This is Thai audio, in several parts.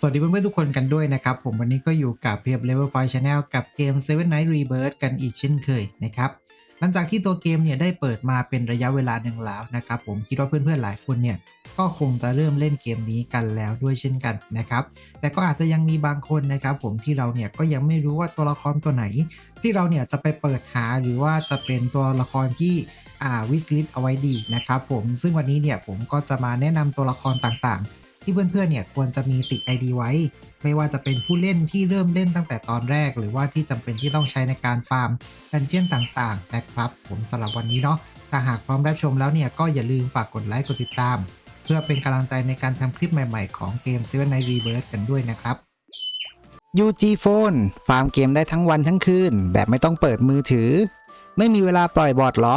สวัสดีเพื่อนๆทุกคนกันด้วยนะครับ ผมวันนี้ก็อยู่กับเพียบ Level 5 Channel กับเกม Seven Night Rebirth กันอีกเช่นเคยนะครับหลังจากที่ตัวเกมเนี่ยได้เปิดมาเป็นระยะเวลาหนึ่งแล้วนะครับผมคิดว่าเพื่อนๆหลายคนเนี่ยก็คงจะเริ่มเล่นเกมนี้กันแล้วด้วยเช่นกันนะครับ แต่ก็อาจจะยังมีบางคนนะครับผมที่เราเนี่ยก็ยังไม่รู้ว่าตัวละครตัวไหน ที่เราเนี่ยจะไปเปิดหาหรือว่าจะเป็นตัวละครที่อ่าวิสลิตเอาไว้ดีนะครับผมซึ่งวันนี้เนี่ยผมก็จะมาแนะนำตัวละครต่างๆ ที่เพื่อนๆเนี่ยควรจะมีติด ID ไว้ ไม่ว่าจะเป็นผู้เล่นที่เริ่มเล่นตั้งแต่ตอนแรก หรือว่าที่จำเป็นที่ต้องใช้ในการฟาร์มดันเจียนต่างๆนะครับ ผมสำหรับวันนี้เนาะถ้าหากพร้อมรับชมแล้วเนี่ยก็อย่าลืมฝากกดไลค์กดติดตาม เพื่อเป็นกำลังใจในการทำคลิปใหม่ๆของเกม Seven Night Rebirth กันด้วยนะครับ UG Phone ฟาร์มเกมได้ทั้งวันทั้งคืน แบบไม่ต้องเปิดมือถือ ไม่มีเวลาปล่อยบอทเหรอ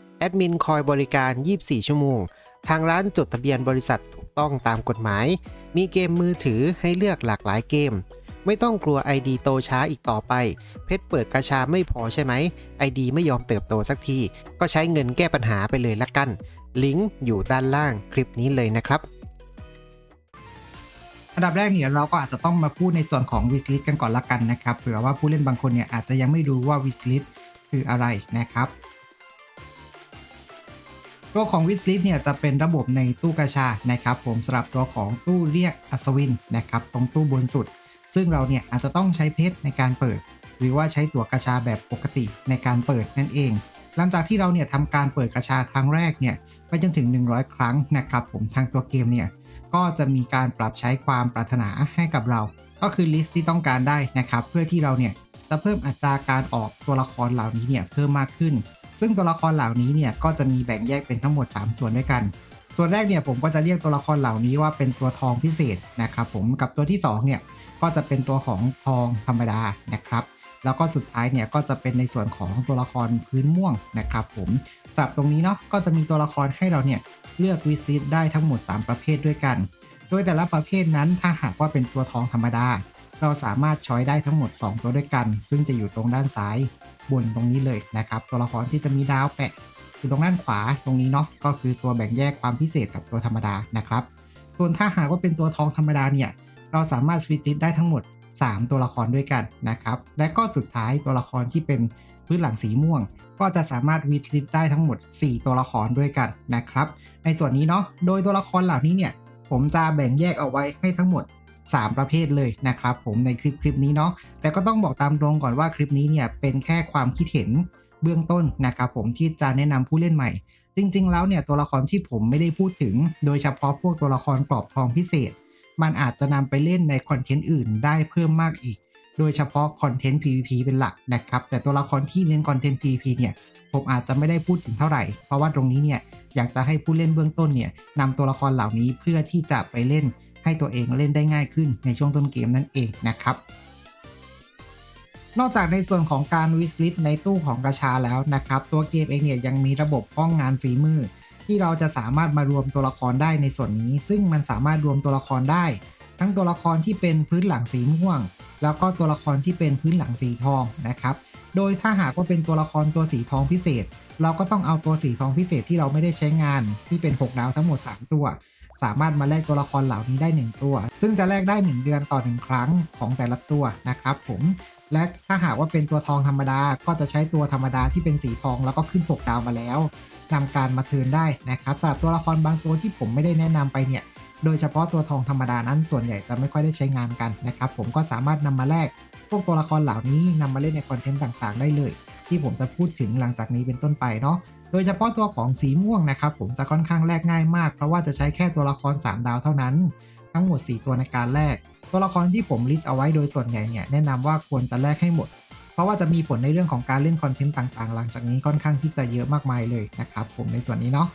แอดมินคอยบริการ 24 ชั่วโมง ทางร้านจดทะเบียนบริษัทถูกต้องตามกฎหมาย มีเกมมือถือให้เลือกหลากหลายเกม ไม่ต้องกลัว ID โตช้าอีกต่อไป เพชรเปิดกระชาไม่พอใช่ไหม ID ไม่ยอมเติบโตสักที ก็ใช้เงินแก้ปัญหาไปเลยละกัน ลิงก์อยู่ด้านล่างคลิปนี้เลยนะครับอันดับแรกเนี่ยเราก็อาจจะต้องมาพูดในส่วนของวิสลิตกันก่อนละกันนะครับเผื่อว่าผู้เล่นบางคนเนี่ยอาจจะยังไม่รู้ว่าวิสลิตคืออะไรนะครับ ตัวของวิสลิตเนี่ยจะเป็นระบบในตู้กระชานะครับ ผมสำหรับตัวของตู้เรียกอัศวินนะครับตรงตู้บนสุด ซึ่งเราเนี่ยอาจจะต้องใช้เพชรในการเปิด หรือว่าใช้ตั๋วกระชาแบบปกติในการเปิดนั่นเอง หลังจากที่เราเนี่ยทำการเปิดกระชาครั้งแรกเนี่ยไปจนถึง 100 ครั้งนะครับผมทางตัวเกมเนี่ยก็จะมีการปรับใช้ความปรารถนาให้กับเรา ก็คือลิสต์ที่ต้องการได้นะครับเพื่อที่เราเนี่ยจะเพิ่มอัตราการออกตัวละครเหล่านี้เนี่ยเพิ่มมากขึ้น ซึ่งตัวละครเหล่านี้เนี่ยก็จะมีแบ่งแยกเป็นทั้งหมด 3 ส่วนด้วยกัน ส่วนแรกเนี่ยผมก็จะเรียกตัวละครเหล่านี้ว่าเป็นตัวทองพิเศษนะครับผมกับตัวที่2เนี่ยก็จะเป็นตัวของทองธรรมดานะครับแล้วก็สุดท้ายเนี่ยก็จะเป็นในส่วนของตัวละครพื้นม่วงนะครับผมสำหรับตรงนี้เนาะก็จะมีตัวละครให้เราเนี่ยเลือกวิสิตได้ทั้งหมด 3 ประเภทด้วยกัน โดยแต่ละประเภทนั้นถ้าหากว่าเป็นตัวทองธรรมดา เราสามารถช้อยได้ทั้งหมด 2 ตัวด้วยกัน ซึ่งจะอยู่ตรงด้านซ้าย บนตรงนี้เลยนะครับ ตัวละครที่จะมีดาวแปะอยู่ตรงด้านขวาตรงนี้เนาะก็คือตัวแบ่งแยกความพิเศษกับตัวธรรมดานะครับ ส่วนถ้าหากว่าเป็นตัวทองธรรมดาเนี่ยเราสามารถฟิติสได้ทั้งหมด 3 ตัวละครด้วยกันนะครับ และก็สุดท้ายตัวละครที่เป็นพื้นหลังสีม่วง ก็จะสามารถวิสิตได้ทั้งหมด 4 ตัวละครด้วยกันนะครับ ในส่วนนี้เนาะโดยตัวละครเหล่านี้เนี่ยผมจะแบ่งแยกเอาไว้ให้ทั้งหมด 3 ประเภทเลยนะครับผมในคลิปคลิปนี้เนาะแต่ก็ต้องบอกตามตรงก่อนว่าคลิปนี้เนี่ยเป็นแค่ความคิดเห็นเบื้องต้นนะครับผมที่จะแนะนำผู้เล่นใหม่ จริง ๆ แล้วเนี่ยตัวละครที่ผมไม่ได้พูดถึง โดยเฉพาะพวกตัวละครกรอบทองพิเศษ มันอาจจะนำไปเล่นในคอนเทนต์อื่นได้เพิ่มมากอีก โดยเฉพาะคอนเทนต์ PVP เป็นหลักนะครับแต่ตัวละครที่เน้นคอนเทนต์ PVP เนี่ยผมอาจจะไม่ได้พูดถึงเท่าไหร่ เพราะว่าตรงนี้เนี่ยอยากจะให้ผู้เล่นเบื้องต้นเนี่ยนำตัวละครเหล่านี้เพื่อที่จะไปเล่น ให้ตัวเองเล่นได้ง่ายขึ้นในช่วงต้นเกมนั่นเองนะครับ นอกจากในส่วนของการวิสลิตในตู้ของกระชาแล้วนะครับ ตัวเกมเองเนี่ยยังมีระบบป้องงานฝีมือ ที่เราจะสามารถมารวมตัวละครได้ในส่วนนี้ ซึ่งมันสามารถรวมตัวละครได้ ทั้งตัวละครที่เป็นพื้นหลังสีม่วง แล้วก็ตัวละครที่เป็นพื้นหลังสีทองนะครับโดยถ้าหากว่าเป็นตัวละครตัวสีทองพิเศษ เราก็ต้องเอาตัวสีทองพิเศษที่เราไม่ได้ใช้งานที่เป็น 6 ดาวทั้งหมด 3 ตัว สามารถมาแลกตัวละครเหล่านี้ได้ 1 ตัว ซึ่งจะแลกได้ 1 เดือนต่อ 1 ครั้งของแต่ละตัวนะครับผมและถ้าหากว่าเป็นตัวทองธรรมดาก็จะใช้ตัวธรรมดาที่เป็นสีทองแล้วก็ขึ้น6ดาวมาแล้วนำการมาเทิร์นได้นะครับสำหรับตัวละครบางตัวที่ผมไม่ได้แนะนำไปเนี่ยโดยเฉพาะตัวทองธรรมดานั้นส่วนใหญ่จะไม่ค่อยได้ใช้งานกันนะครับผมก็สามารถนำมาแลกพวกตัวละครเหล่านี้นำมาเล่นในคอนเทนต์ต่างๆ ได้เลย ที่ผมจะพูดถึงหลังจากนี้เป็นต้นไปเนาะ โดยเฉพาะตัวของสีม่วงนะครับผมจะค่อนข้างแลกง่ายมาก เพราะว่าจะใช้แค่ตัวละคร 3 ดาวเท่านั้น ทั้งหมด 4 ตัวในการแลกตัวละครที่ผมลิสต์เอาไว้โดยส่วนใหญ่เนี่ยแนะนำว่าควรจะแลกให้หมด เพราะว่าจะมีผลในเรื่องของการเล่นคอนเทนต์ต่างๆ หลังจากนี้ค่อนข้างที่จะเยอะมากมายเลยนะครับผมในส่วนนี้เนาะ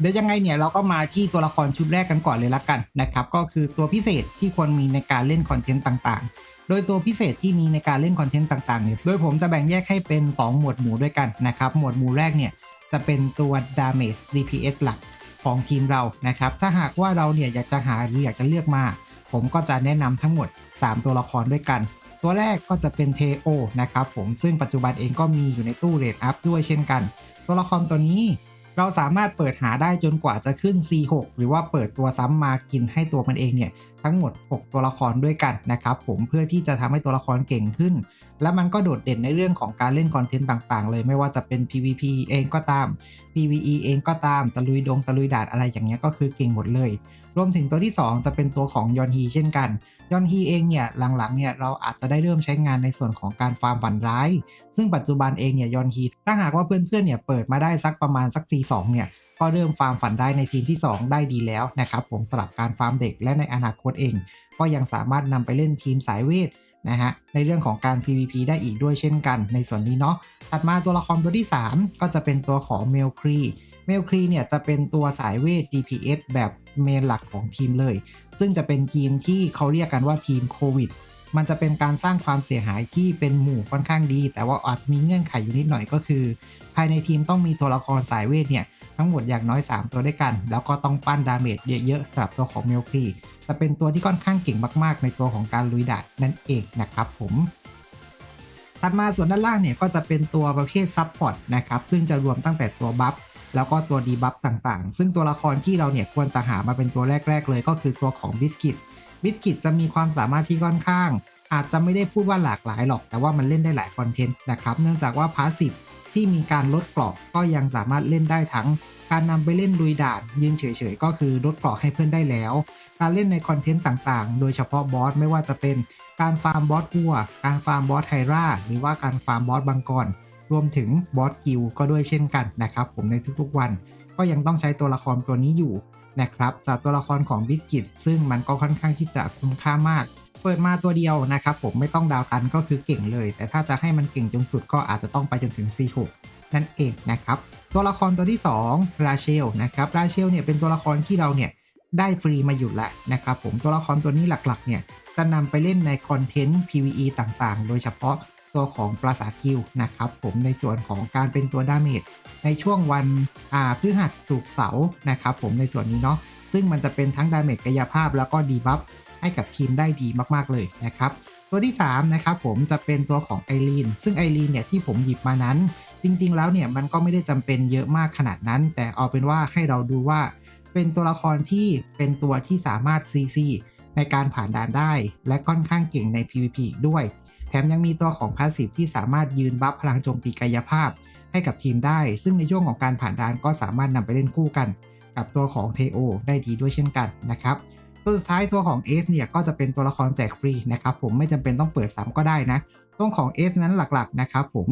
เดี๋ยวยังไงเนี่ยเราก็มาที่ตัวละครชุดแรกกันก่อนเลยละกันนะครับก็คือตัวพิเศษที่ควรมีในการเล่นคอนเทนต์ต่างๆ โดยตัวพิเศษที่มีในการเล่นคอนเทนต์ต่างๆเนี่ยโดยผมจะแบ่งแยกให้เป็น 2 หมวดหมู่ด้วยกันนะครับ หมวดหมู่แรกเนี่ยจะเป็นตัว damage DPS หลักของทีมเรานะครับ ถ้าหากว่าเราเนี่ยอยากจะหาหรืออยากจะเลือกมา ผมก็จะแนะนำทั้งหมด 3 ตัวละครด้วยกัน ตัวแรกก็จะเป็นเทโอนะครับผมซึ่งปัจจุบันเองก็มีอยู่ในตู้เรทอัพด้วยเช่นกัน ตัวละครตัวนี้เราสามารถเปิดหาได้จนกว่าจะขึ้น C6 หรือว่าเปิดตัวซ้ำมากินให้ตัวมันเองเนี่ย ทั้งหมด 6 ตัวละครด้วยกันนะครับผมเพื่อที่จะทำให้ตัวละครเก่งขึ้น และมันก็โดดเด่นในเรื่องของการเล่นคอนเทนต์ต่างๆ เลยไม่ว่าจะเป็น PVP เองก็ตาม PVE เองก็ตามตะลุยดงตะลุยดาดอะไรอย่างเงี้ยก็คือเก่งหมดเลย รวมถึงตัวที่ 2 จะเป็นตัวของยอนฮีเช่นกันยอนฮีเองเนี่ยหลังๆเนี่ยเราอาจจะได้เริ่มใช้งานในส่วนของการฟาร์มฝันร้าย ซึ่งปัจจุบันเองเนี่ยยอนฮีถ้าหากว่าเพื่อนๆเนี่ยเปิดมาได้สักประมาณสัก C2 เนี่ย ก็เริ่มฟาร์มฝันร้ในทีมที่ 2 ได้ดีแล้วนะครับผมสำหรับการฟาร์มเด็กและในอนาคตเอง ก็ยังสามารถนำไปเล่นทีมสายเวทนะฮะในเรื่องของการ PVP ได้อีกด้วยเช่นกัน ในส่วนนี้เนาะถัดมาตัวละครตัวที่ 3 ก็จะเป็นตัวของเมลครีเมลครีเนี่ยจะเป็นตัวสายเวท DPS แบบเมนหลักของทีมเลย ซึ่งจะเป็นทีมที่เขาเรียกกันว่าทีมโควิดมันจะเป็นการสร้างความเสียหายที่เป็นหมู่ค่อนข้างดี แต่ว่าอาจมีเงื่อนไขอยู่นิดหน่อยก็คือ ภายในทีมต้องมีตัวละครสายเวทเนี่ย ทั้งหมดอย่างน้อย 3 ตัวด้วยกัน แล้วก็ต้องปั้นดาเมจเยอะๆสำหรับตัวของเมลคีจะเป็นตัวที่ค่อนข้างเก่งมากๆ ในตัวของการลุยดาดนั่นเองนะครับผมถัดมาส่วนด้านล่างเนี่ยก็จะเป็นตัวประเภทซับพอร์ตนะครับซึ่งจะรวมตั้งแต่ตัวบัฟแล้วก็ตัวดีบัฟต่างๆ ซึ่งตัวละครที่เราเนี่ยควรจะหามาเป็นตัวแรก ๆ เลยก็คือตัวของบิสกิตบิสกิตจะมีความสามารถที่ค่อนข้าง อาจจะไม่ได้พูดว่าหลากหลายหรอก แต่ว่ามันเล่นได้หลายคอนเทนต์นะครับ เนื่องจากว่าพาสซีฟ ที่มีการลดเกราะก็ยังสามารถเล่นได้ทั้ง การนำไปเล่นลุยด่านยืนเฉยๆ ก็คือลดเกราะให้เพื่อนได้แล้ว การเล่นในคอนเทนต์ต่างๆ โดยเฉพาะบอสไม่ว่าจะเป็นการฟาร์มบอสวัว การฟาร์มบอสไทราหรือว่าการฟาร์มบอสบังกรรวมถึงบอสกิลก็ด้วยเช่นกันนะครับผมในทุกๆวัน ก็ยังต้องใช้ตัวละครตัวนี้อยู่นะครับสำหรับตัวละครของบิสกิตซึ่งมันก็ค่อนข้างที่จะคุ้มค่ามาก เปิดมาตัวเดียวนะครับผมไม่ต้องดาวตันก็คือเก่งเลย แต่ถ้าจะให้มันเก่งจนสุดก็อาจจะต้องไปจนถึง C6 นั่นเองนะครับ ตัวละครตัวที่ 2 ราเชลนะครับราเชลเนี่ยเป็นตัวละครที่เราเนี่ยได้ฟรีมาอยู่แล้วนะครับผมตัวละครตัวนี้หลักๆเนี่ยจะนำไปเล่นในคอนเทนต์ PVE ต่างๆ โดยเฉพาะตัวของปราสาทกิลนะครับผมในส่วนของการเป็นตัวดาเมจในช่วงวันอ่าพฤหัสศุกเสาร์นะครับผมในส่วนนี้เนาะซึ่งมันจะเป็นทั้งดาเมจกายภาพแล้วก็ดีบัฟ ให้กับทีมได้ดีมากๆเลยนะครับ ตัวที่3นะครับผมจะเป็นตัวของไอรีนซึ่งไอรีนเนี่ยที่ผมหยิบมานั้น จริงๆแล้วเนี่ยมันก็ไม่ได้จำเป็นเยอะมากขนาดนั้น แต่เอาเป็นว่าให้เราดูว่า เป็นตัวละครที่เป็นตัวที่สามารถ CC ในการผ่านด่านได้ และค่อนข้างเก่งใน PVP อีกด้วย แถมยังมีตัวของพาสซีฟที่สามารถยืนบัฟพลังโจมตีกายภาพ ให้กับทีมได้ ซึ่งในช่วงของการผ่านด่านก็สามารถนำไปเล่นคู่กัน กับตัวของเทโอได้ดีด้วยเช่นกันนะครับ ตัวสุดท้ายตัวของ S เนี่ยก็จะเป็นตัวละครแจกฟรีนะครับผมไม่จำเป็นต้องเปิดซ้ำก็ได้นะตัวของ S นั้นหลักๆนะครับผม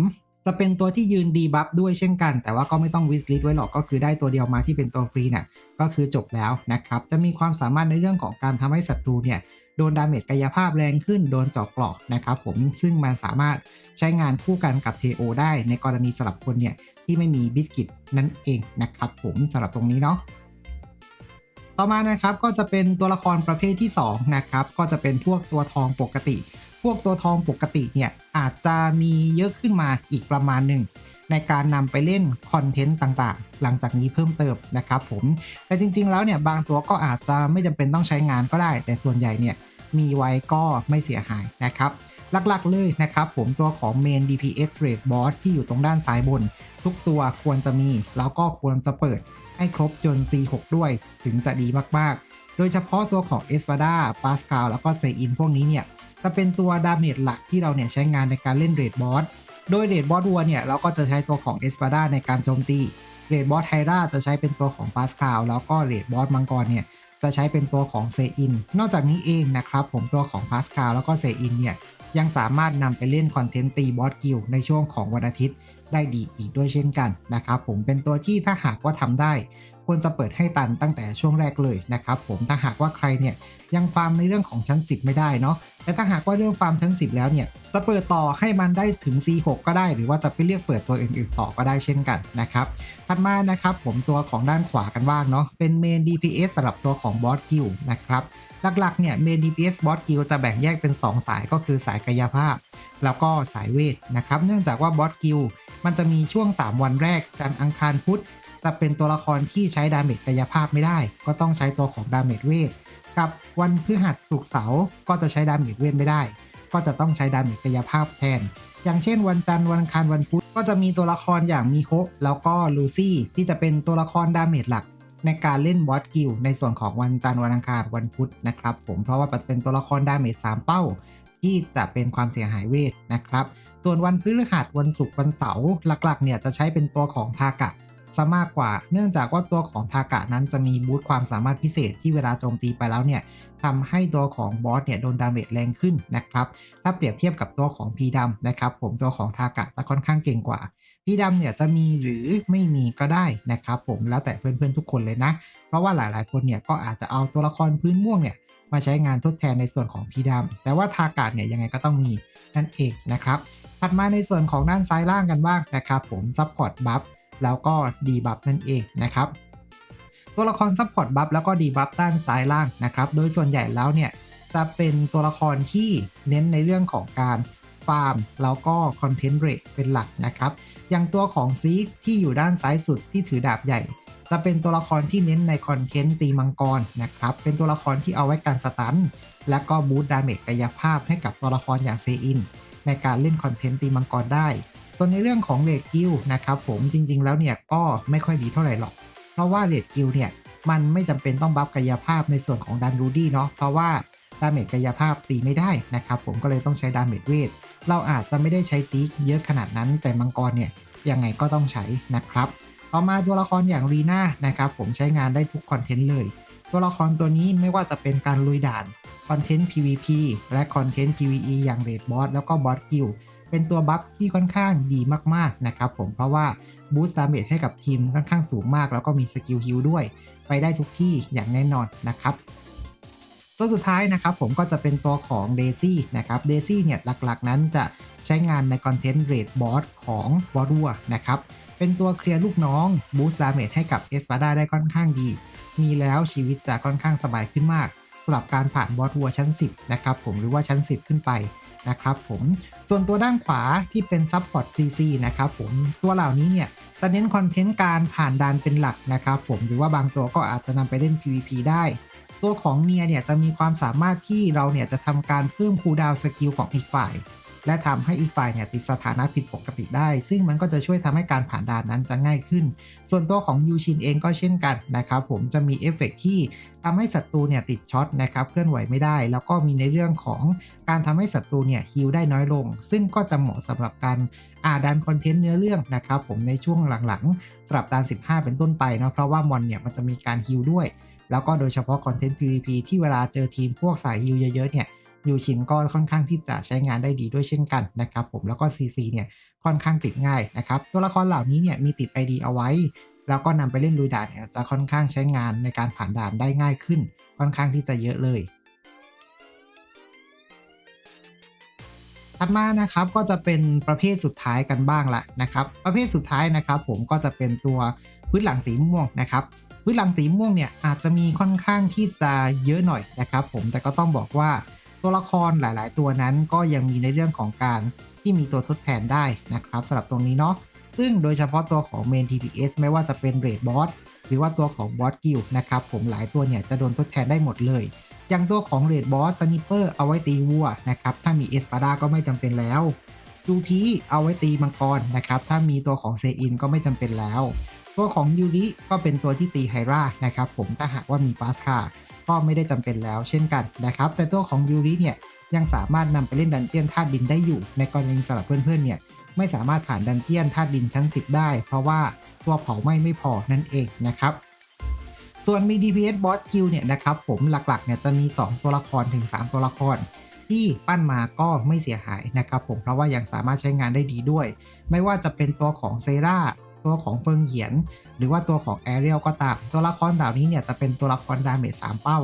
จะเป็นตัวที่ยืนดีบัฟด้วยเช่นกัน แต่ว่าก็ไม่ต้องวิสลิตไว้หรอกก็คือได้ตัวเดียวมาที่เป็นตัวฟรีเนี่ยก็คือจบแล้วนะครับจะมีความสามารถในเรื่องของการทำให้ศัตรูเนี่ยโดนดาเมจกายภาพแรงขึ้นโดนเจาะกราะนะครับผมซึ่งมันสามารถใช้งานคู่กันกับเทโอได้ในกรณีสำหรับคนเนี่ยที่ไม่มีบิสกิตนั่นเองนะครับผมสำหรับตรงนี้เนาะ ต่อมานะครับก็จะเป็นตัวละครประเภทที่2นะครับก็จะเป็นพวกตัวทองปกติ พวกตัวทองปกติเนี่ยอาจจะมีเยอะขึ้นมาอีกประมาณหนึ่งในการนำไปเล่นคอนเทนต์ต่างๆ หลังจากนี้เพิ่มเติมนะครับผม แต่จริงๆ แล้วเนี่ยบางตัวก็อาจจะไม่จำเป็นต้องใช้งานก็ได้ แต่ส่วนใหญ่เนี่ยมีไว้ก็ไม่เสียหายนะครับ หลักๆเลยนะครับผมตัวของ Main DPS Rate Boss ที่อยู่ตรงด้านซ้ายบน ทุกตัวควรจะมี แล้วก็ควรจะเปิดให้ครบจน C6 ด้วยถึงจะดีมากๆ โดยเฉพาะตัวของ e s p a d a p a s c a l แล้วก็เซอินพวกนี้เนี่ยจะเป็นตัวดาเมจหลักที่เราเนี่ยใช้งานในการเล่นเรดบอสโดยเรดบอสวัวเนี่ยเราก็จะใช้ตัวของ e s p a d a ในการโจมตีเรดบอสไทราจะใช้เป็นตัวของ p a s c a l แล้วก็เรดบอสมังกรเนี่ยจะใช้เป็นตัวของเซอิน นอกจากนี้เองนะครับผมตัวของพาสคาแล้วก็เซอินเนี่ย ยังสามารถนำไปเล่นคอนเทนต์ตีบอสกิลในช่วงของวันอาทิตย์ได้ดีอีกด้วยเช่นกันนะครับผมเป็นตัวที่ถ้าหากว่าทำได้ ควรจะเปิดให้ตันตั้งแต่ช่วงแรกเลยนะครับผมถ้าหากว่าใครเนี่ยยังฟาร์มในเรื่องของชั้น 10 ไม่ได้เนาะแต่ถ้าหากว่าเรื่องฟาร์มชั้น 10 แล้วเนี่ยจะเปิดต่อให้มันได้ถึง C6 ก็ได้ หรือว่าจะไปเลือกเปิดตัวอื่นๆต่อก็ได้เช่นกันนะครับถัดมานะครับผมตัวของด้านขวากันบ้างเนาะเป็นเมน DPS สำหรับตัวของบอสกิลนะครับ หลักๆเนี่ยเมน DPS บอสกิลจะแบ่งแยกเป็น 2 สายก็คือสายกายภาพ แล้วก็สายเวทนะครับ เนื่องจากว่าบอสกิลมันจะมีช่วง 3 วันแรกจันอังคารพุธจะเป็นตัวละครที่ใช้ดาเมจกายภาพไม่ได้ ก็ต้องใช้ตัวของดาเมจเวทกับวันพฤหัสศุกร์เสาร์ก็จะใช้ดาเมจเวทไม่ได้ ก็จะต้องใช้ดาเมจกายภาพแทน อย่างเช่น วันจันทร์วันอังคารวันพุธก็จะมีตัวละครอย่างมิโฮะแล้วก็ลูซี่ที่จะเป็นตัวละครดาเมจหลัก ในการเล่นบอสกิลในส่วนของวันจันทร์วันอังคารวันพุธนะครับ ผมเพราะว่าเป็นตัวละครดาเมจ3เป้า ที่จะเป็นความเสียหายเวทนะครับ ส่วนวันพฤหัสวันศุกร์วันเสาร์หลักๆเนี่ยจะใช้เป็นตัวของทากะซะมากกว่า เนื่องจากว่าตัวของทากะนั้นจะมีบูตความสามารถพิเศษที่เวลาโจมตีไปแล้วเนี่ยทำให้ตัวของบอสเนี่ยโดนดาเมจแรงขึ้นนะครับ ถ้าเปรียบเทียบกับตัวของพีดำนะครับ ผมตัวของทากะจะค่อนข้างเก่งกว่า พีดำเนี่ยจะมีหรือไม่มีก็ได้นะครับผมแล้วแต่เพื่อนๆทุกคนเลยนะ เพราะว่าหลายๆคนเนี่ยก็อาจจะเอาตัวละครพื้นม่วงเนี่ยมาใช้งานทดแทนในส่วนของพีดำแต่ว่าทากะเนี่ยยังไงก็ต้องมีนั่นเองนะครับถัดมาในส่วนของด้านซ้ายล่างกันบ้างนะครับผมซับพอร์ตบัฟแล้วก็ดีบัฟนั่นเองนะครับตัวละครซับพอร์ตบัฟแล้วก็ดีบัฟด้านซ้ายล่างนะครับโดยส่วนใหญ่แล้วเนี่ยจะเป็นตัวละครที่เน้นในเรื่องของการฟาร์มแล้วก็คอนเทนต์เรทเป็นหลักนะครับ อย่างตัวของซีกที่อยู่ด้านซ้ายสุดที่ถือดาบใหญ่ จะเป็นตัวละครที่เน้นในคอนเทนต์ตีมังกรนะครับ เป็นตัวละครที่เอาไว้การสตัน และก็บูตดาเมจกายภาพให้กับตัวละครอย่างเซอิน ในการเล่นคอนเทนต์ตีมังกรได้ ส่วนในเรื่องของเลดกิลนะครับผมจริง ๆ แล้วเนี่ยก็ไม่ค่อยดีเท่าไหร่หรอก เพราะว่าเลดกิลเนี่ยมันไม่จำเป็นต้องบัฟกายภาพในส่วนของดันรูดี้เนาะเพราะว่าดาเมจกายภาพตีไม่ได้นะครับผมก็เลยต้องใช้ดาเมจเวท เราอาจจะไม่ได้ใช้ซีกเยอะขนาดนั้น แต่มังกรเนี่ยยังไงก็ต้องใช้นะครับ ต่อมาตัวละครอย่างรีน่านะครับผมใช้งานได้ทุกคอนเทนต์เลย ตัวละครตัวนี้ไม่ว่าจะเป็นการลุยด่านคอนเทนต์ PVP และคอนเทนต์ PVE อย่างเรดบอสแล้วก็บอสกิลเป็นตัวบัฟที่ค่อนข้างดีมากๆนะครับผมเพราะว่าบูสต์ดาเมจให้กับทีมค่อนข้างสูงมาก แล้วก็มีสกิลฮิลด้วย ไปได้ทุกที่อย่างแน่นอนนะครับ ตัวสุดท้ายนะครับผมก็จะเป็นตัวของ Daisy นะครับ Daisy เนี่ยหลักๆ นั้นจะใช้งานในคอนเทนต์เรดบอสของบอดัวนะครับ เป็นตัวเคลียร์ลูกน้องบูสต์ดาเมจให้กับเอสปาดาได้ค่อนข้างดี มีแล้วชีวิตจะค่อนข้างสบายขึ้นมากสำหรับการผ่านบอสวัวชั้น 10 นะครับผมหรือว่าชั้น 10 ขึ้นไปนะครับผมส่วนตัวด้านขวาที่เป็นซับพอร์ต CC นะครับผมตัวเหล่านี้เนี่ยจะเน้นคอนเทนต์การผ่านด่านเป็นหลักนะครับผมหรือว่าบางตัวก็อาจจะนำไปเล่น PVP ได้ ตัวของเนียเนี่ยจะมีความสามารถที่เราเนี่ยจะทำการเพิ่มคูดาวสกิลของอีกฝ่าย และทำให้อีกฝ่ายเนี่ยติดสถานะผิดปกติได้ ซึ่งมันก็จะช่วยทำให้การผ่านด่านนั้นจะง่ายขึ้น ส่วนตัวของยูชินเองก็เช่นกันนะครับผมจะมีเอฟเฟกต์ที่ทำให้ศัตรูเนี่ยติดช็อตนะครับเคลื่อนไหวไม่ได้ แล้วก็มีในเรื่องของการทำให้ศัตรูเนี่ยฮิลได้น้อยลง ซึ่งก็จะเหมาะสำหรับการอ่าดันคอนเทนต์เนื้อเรื่องนะครับผมในช่วงหลังๆสำหรับด่าน15 เป็นต้นไปเนาะเพราะว่ามอนเนี่ยมันจะมีการฮิลด้วย แล้วก็โดยเฉพาะคอนเทนต์ PVP ที่เวลาเจอทีมพวกสายฮิลเยอะๆเนี่ยยูชินก็ค่อนข้างที่จะใช้งานได้ดีด้วยเช่นกันนะครับผมแล้วก็ CC เนี่ยค่อนข้างติดง่ายนะครับตัวละครเหล่านี้เนี่ยมีติด ID เอาไว้ แล้วก็นำไปเล่นลุยด่านเนี่ยจะค่อนข้างใช้งานในการผ่านด่านได้ง่ายขึ้น ค่อนข้างที่จะเยอะเลยถัดมานะครับก็จะเป็นประเภทสุดท้ายกันบ้างละนะครับ ประเภทสุดท้ายนะครับ ผมก็จะเป็นตัวพื้นหลังสีม่วงนะครับ พื้นหลังสีม่วงเนี่ยอาจจะมีค่อนข้างที่จะเยอะหน่อยนะครับผมแต่ก็ต้องบอกว่าตัวละครหลาย ๆ ตัวนั้นก็ยังมีในเรื่องของการที่มีตัวทดแทนได้นะครับสำหรับตรงนี้เนาะซึ่งโดยเฉพาะตัวของ Main TPS ไม่ว่าจะเป็นเรดบอสหรือว่าตัวของบอสกิลนะครับผมหลายตัวเนี่ยจะโดนทดแทนได้หมดเลย อย่างตัวของเรดบอสสนิเปอร์เอาไว้ตีวัวนะครับถ้ามีเอสปาดาก็ไม่จำเป็นแล้วดูพีเอาไว้ตีมังกรนะครับถ้ามีตัวของเซอินก็ไม่จำเป็นแล้ว ตัวของยูริก็เป็นตัวที่ตีไฮรานะครับผมถ้าหากว่ามีปาสคาก็ไม่ได้จำเป็นแล้วเช่นกันนะครับ แต่ตัวของยูริเนี่ยยังสามารถนำไปเล่นดันเจียนธาตุดินได้อยู่ ในกรณีสำหรับเพื่อนๆเนี่ยไม่สามารถผ่านดันเจียนธาตุดินชั้น 10 ได้ เพราะว่าตัวเผาไหม้ไม่พอนั่นเองนะครับส่วนมี DPS Boss Skill เนี่ยนะครับผมหลักๆเนี่ยจะมี 2 ตัวละครถึง 3 ตัวละคร ที่ปั้นมาก็ไม่เสียหายนะครับผมเพราะว่ายังสามารถใช้งานได้ดีด้วย ไม่ว่าจะเป็นตัวของเซรา ตัวของเฟิงเหยียน หรือว่าตัวของแอเรียลก็ตาม ตัวละครเหล่านี้เนี่ยจะเป็นตัวละครดาเมจ3เป้า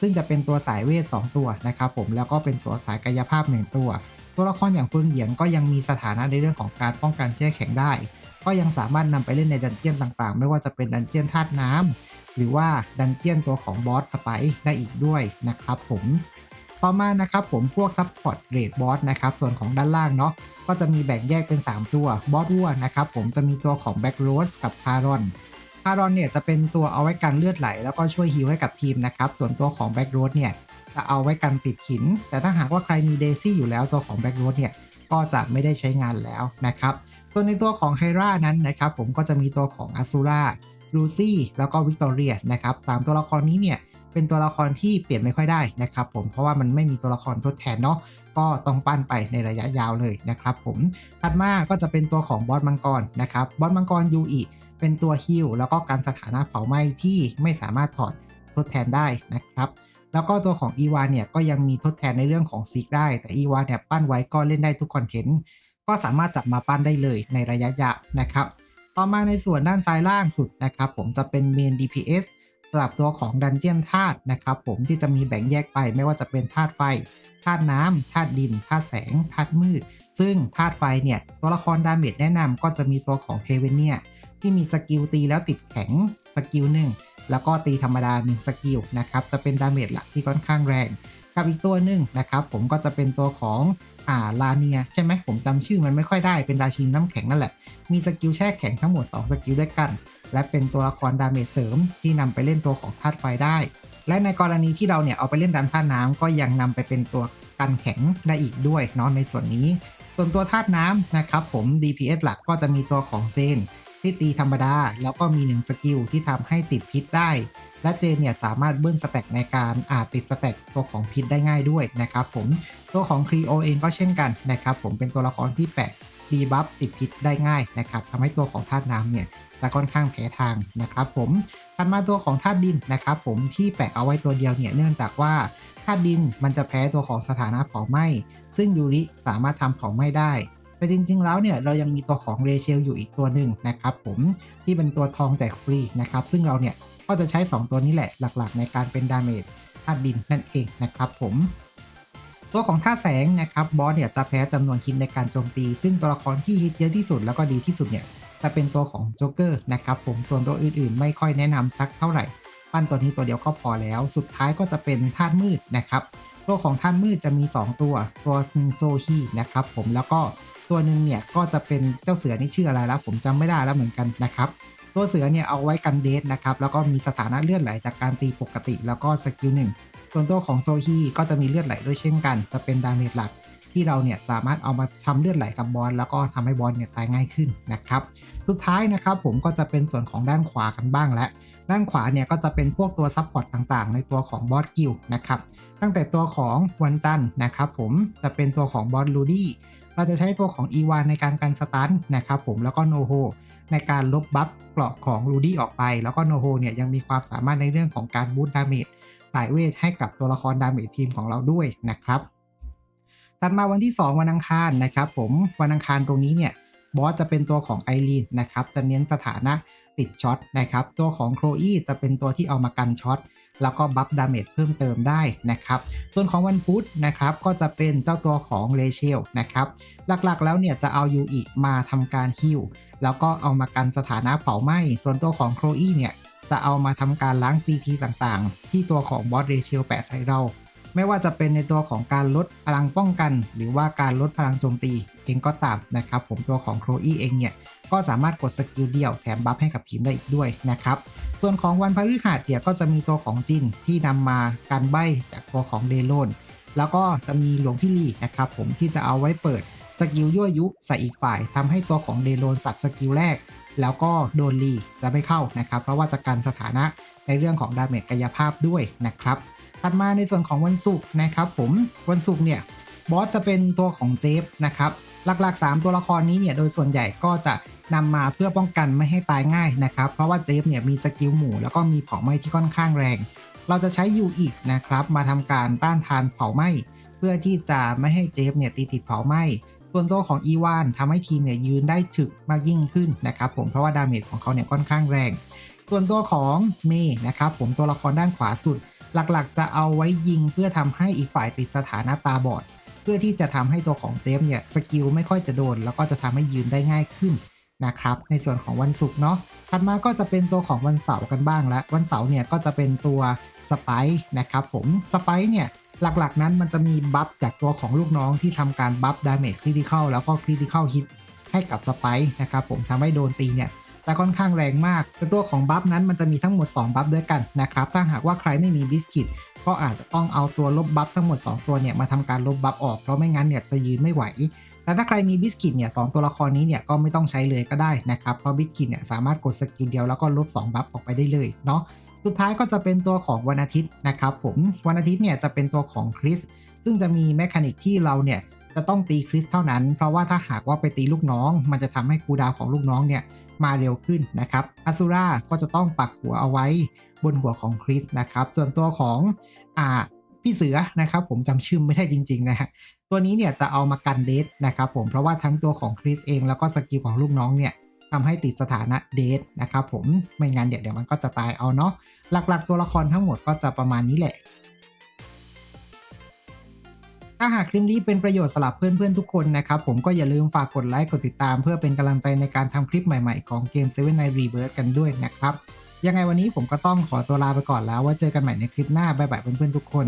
ซึ่งจะเป็นตัวสายเวท 2 ตัวนะครับผมแล้วก็เป็นตัวสายกายภาพ 1 ตัว ตัวละครอย่างเฟิงเหยียนก็ยังมีสถานะในเรื่องของการป้องกันแช่แข็งได้ ก็ยังสามารถนำไปเล่นในดันเจียนต่างๆ ไม่ว่าจะเป็นดันเจียนธาตุน้ำหรือว่าดันเจียนตัวของบอสสไปได้อีกด้วยนะครับผม ต่อมานะครับผมพวกซัพพอร์ตเรดบอสนะครับส่วนของด้านล่างเนาะก็จะมีแบ่งแยกเป็น 3 ตัวบอสวัวนะครับผมจะมีตัวของแบ็กโรสกับคารอนคารอนเนี่ยจะเป็นตัวเอาไว้กันเลือดไหล แล้วก็ช่วยฮีลให้กับทีมนะครับส่วนตัวของแบ็กโรสเนี่ยจะเอาไว้กันติดหิน แต่ถ้าหากว่าใครมีเดซี่อยู่แล้วตัวของแบ็กโรสเนี่ยก็จะไม่ได้ใช้งานแล้วนะครับส่วนในตัวของไฮรานั้นนะครับผมก็จะมีตัวของอ z ซูราลูซี่แล้วก็วิกตอเรียนะครับสามตัวละครนี้เนี่ย เป็นตัวละครที่เปลี่ยนไม่ค่อยได้นะครับผมเพราะว่ามันไม่มีตัวละครทดแทนเนาะก็ต้องปั้นไปในระยะยาวเลยนะครับผมถัดมาก็จะเป็นตัวของบอสมังกรนะครับบอสมังกรยูอิเป็นตัวฮิลแล้วก็การสถานะเผาไหม้ที่ไม่สามารถถอดทดแทนได้นะครับแล้วก็ตัวของอีวาเนี่ยก็ยังมีทดแทนในเรื่องของซิกได้ แต่อีวาเนี่ยปั้นไว้ก็เล่นได้ทุกคอนเทนต์ก็สามารถจับมาปั้นได้เลยในระยะยาวนะครับ ต่อมาในส่วนด้านซ้ายล่างสุดนะครับ ผมจะเป็นเมน DPS สำหรับตัวของดันเจียนธาตุนะครับผมที่จะมีแบ่งแยกไปไม่ว่าจะเป็นธาตุไฟธาตุน้ำธาตุดินธาตุแสงธาตุมืด ซึ่งธาตุไฟเนี่ยตัวละครดาเมจแนะนำก็จะมีตัวของเฮเวนเนียที่มีสกิลตีแล้วติดแข็งสกิลหนึ่งแล้วก็ตีธรรมดา1สกิลนะครับจะเป็นดาเมจหลักที่ค่อนข้างแรง กับอีกตัวหนึ่งนะครับผมก็จะเป็นตัวของอ่าลาเนียใช่ไหมผมจำชื่อมันไม่ค่อยได้เป็นราชินีน้ำแข็งนั่นแหละ มีสกิลแช่แข็งทั้งหมด 2 สกิลด้วยกัน และเป็นตัวละครดาเมจเสริมที่นำไปเล่นตัวของธาตุไฟได้ และในกรณีที่เราเนี่ยเอาไปเล่นดันธาตุน้ำก็ยังนำไปเป็นตัวกันแข็งได้อีกด้วยเนาะในส่วนนี้ ส่วนตัวธาตุน้ำนะครับผม DPS หลักก็จะมีตัวของเจนที่ตีธรรมดา แล้วก็มี1สกิลที่ทำให้ติดพิษได้ และเจนเนี่ยสามารถเบิ้ลสแต็กในการอาจติดสแต็กตัวของพิษได้ง่ายด้วยนะครับผมตัวของครีโอเองก็เช่นกันนะครับผมเป็นตัวละครที่แปะ ดีบัฟติดพิษได้ง่ายนะครับทำให้ตัวของธาตุน้ำเนี่ยจะค่อนข้างแพ้ทางนะครับผมถัดมาตัวของธาตุดินนะครับผมที่แปะเอาไว้ตัวเดียวเนี่ยเนื่องจากว่าธาตุดินมันจะแพ้ตัวของสถานะเผาไหม้ซึ่งยูริสามารถทำเผาไหม้ได้แต่จริงๆ แล้วเนี่ยเรายังมีตัวของเรเชลอยู่อีกตัวหนึ่งนะครับผมที่เป็นตัวทองแจกฟรีนะครับซึ่งเราเนี่ยก็จะใช้ 2 ตัวนี้แหละหลักๆ ในการเป็นดาเมจธาตุดินนั่นเองนะครับผม ตัวของท่าแสงนะครับบอสเนี่ยจะแพ้จำนวนคิดในการโจมตี ซึ่งตัวละครที่ฮิตเยอะที่สุดแล้วก็ดีที่สุดเนี่ยจะเป็นตัวของโจ๊กเกอร์นะครับผมส่วนตัวอื่นๆ ไม่ค่อยแนะนำสักเท่าไหร่ ปั้นตัวนี้ตัวเดียวก็พอแล้ว สุดท้ายก็จะเป็นธาตุมืดนะครับตัวของธาตุมืดจะมี 2 ตัวตัวหนึงโซฮีนะครับผมแล้วก็ตัวหนึ่งเนี่ยก็จะเป็นเจ้าเสือนี่ชื่ออะไรแล้ว ผมจำไม่ได้แล้วเหมือนกันนะครับตัวเสือเนี่ยเอาไว้กันเดทนะครับแล้วก็มีสถานะเลื่อดไหลจากการตีปกติ แล้วก็สกิลหนึ่ง ส่วนตัวของโซฮีก็จะมีเลือดไหลด้วยเช่นกัน จะเป็นดาเมจหลักที่เราเนี่ยสามารถเอามาทำเลือดไหลกับบอลแล้วก็ทำให้บอลเนี่ยตายง่ายขึ้นนะครับ สุดท้ายนะครับผมก็จะเป็นส่วนของด้านขวากันบ้างและ ด้านขวาเนี่ยก็จะเป็นพวกตัวซับพอร์ตต่างๆ ในตัวของบอสกิลนะครับ ตั้งแต่ตัวของวันจันนะครับผมจะเป็นตัวของบอสลูดี้เราจะใช้ตัวของอีวานในการกันสตันนะครับผมแล้วก็โนโฮในการลบบัฟเกราะของลูดี้ออกไป แล้วก็โนโฮเนี่ยยังมีความสามารถในเรื่องของการบูตดาเมจ สายเวทให้กับตัวละครดาเมจทีมของเราด้วยนะครับถัดมาวันที่ 2 วันอังคารนะครับผมวันอังคารตรงนี้เนี่ยบอสจะเป็นตัวของไอรีนนะครับจะเน้นสถานะติดช็อตนะครับตัวของโครอีจะเป็นตัวที่เอามากันช็อตแล้วก็บัฟดาเมจเพิ่มเติมได้นะครับส่วนของวันพุธนะครับก็จะเป็นเจ้าตัวของเรเชลนะครับหลักๆแล้วเนี่ยจะเอายูอิมาทำการฮิลแล้วก็เอามากันสถานะเผาไหม้ส่วนตัวของโครอีเนี่ย จะเอามาทำการล้าง CT ต่างๆ ที่ตัวของบอสเรเชลแปะใส่เรา ไม่ว่าจะเป็นในตัวของการลดพลังป้องกัน หรือว่าการลดพลังโจมตี เองก็ตามนะครับผมตัวของโครอีเองเนี่ยก็สามารถกดสกิลเดียวแถมบัฟให้กับทีมได้อีกด้วยนะครับ ส่วนของวันพฤหัสเนี่ยก็จะมีตัวของจินที่นำมาการใบจากตัวของเดโลนแล้วก็จะมีหลวงพี่ลีนะครับผมที่จะเอาไว้เปิดสกิลยั่วยุใส่อีกฝ่ายทำให้ตัวของเดโลนสับสกิลแรก แล้วก็โดนลีจะไม่เข้านะครับ เพราะว่าจะกันสถานะในเรื่องของดาเมจกายภาพด้วยนะครับถัดมาในส่วนของวันศุกร์นะครับผมวันศุกร์เนี่ยบอสจะเป็นตัวของเจฟนะครับหลักๆ 3 ตัวละครนี้เนี่ยโดยส่วนใหญ่ก็จะนำมาเพื่อป้องกันไม่ให้ตายง่ายนะครับ เพราะว่าเจฟเนี่ยมีสกิลหมู่แล้วก็มีเผาไหม้ที่ค่อนข้างแรง เราจะใช้ยูอีกนะครับ มาทำการต้านทานเผาไหม้เพื่อที่จะไม่ให้เจฟเนี่ยตีติดเผาไหม้ ส่วนตัวของอีวานทำให้ทีมเนี่ยยืนได้ถึกมากยิ่งขึ้นนะครับผมเพราะว่าดาเมจของเขาเนี่ยค่อนข้างแรง ส่วนตัวของเมย์นะครับผมตัวละครด้านขวาสุด หลักๆ จะเอาไว้ยิงเพื่อทำให้อีกฝ่ายติดสถานะตาบอด เพื่อที่จะทำให้ตัวของเจฟเนี่ยสกิลไม่ค่อยจะโดน แล้วก็จะทำให้ยืนได้ง่ายขึ้นนะครับในส่วนของวันศุกร์เนาะถัดมาก็จะเป็นตัวของวันเสาร์กันบ้างแล้ววันเสาร์เนี่ยก็จะเป็นตัวสไปซ์นะครับผมสไปซ์เนี่ย หลักๆ นั้นมันจะมีบัฟจากตัวของลูกน้องที่ทำการบัฟดาเมจคริติคอลแล้วก็คริติคอลฮิตให้กับสไปซ์นะครับผมทำให้โดนตีเนี่ยจะค่อนข้างแรงมากแต่ตัวของบัฟนั้นมันจะมีทั้งหมด 2 บัฟด้วยกันนะครับ ถ้าหากว่าใครไม่มีบิสกิตก็อาจจะต้องเอาตัวลบบัฟทั้งหมด 2 ตัวเนี่ยมาทำการลบบัฟออกเพราะไม่งั้นเนี่ยจะยืนไม่ไหว แต่ถ้าใครมีบิสกิตเนี่ยสตัวละครนี้เนี่ยก็ไม่ต้องใช้เลยก็ได้นะครับ เพราะบิสกิตเนี่ยสามารถกดสกิลเดียวแล้วก็ลบ2บัฟออกไปได้เลยเนาะ สุดท้ายก็จะเป็นตัวของวันอาทิตย์นะครับผมวันอาทิตย์เนี่ยจะเป็นตัวของคริสซึ่งจะมีแมคานิกที่เราเนี่ยจะต้องตีคริสเท่านั้น เพราะว่าถ้าหากว่าไปตีลูกน้อง มันจะทำให้คูดาวของลูกน้องเนี่ยมาเร็วขึ้นนะครับอ s ูราก็จะต้องปักหัวเอาไว้บนหัวของคริสนะครับ ส่วนตัวของอ่าพี่เสือนะครับผมจำชื่อไม่ได้จริง ๆ นะฮะตัวนี้เนี่ยจะเอามากันเดทนะครับผมเพราะว่าทั้งตัวของคริสเองแล้วก็สกิลของลูกน้องเนี่ย ทำให้ติดสถานะเดทนะครับผมไม่งั้นเดี๋ยวเดี๋ยวมันก็จะตายเอาเนาะหลักๆ ตัวละครทั้งหมดก็จะประมาณนี้แหละ ถ้าหากคลิปนี้เป็นประโยชน์สำหรับเพื่อนๆทุกคนนะครับ ผมก็อย่าลืมฝากกดไลค์กดติดตาม เพื่อเป็นกำลังใจในการทำคลิปใหม่ๆของเกม7 Night Rebirth กันด้วยนะครับ ยังไงวันนี้ผมก็ต้องขอตัวลาไปก่อนแล้วว่าเจอกันใหม่ในคลิปหน้าบ๊ายบายเพื่อนๆทุกคน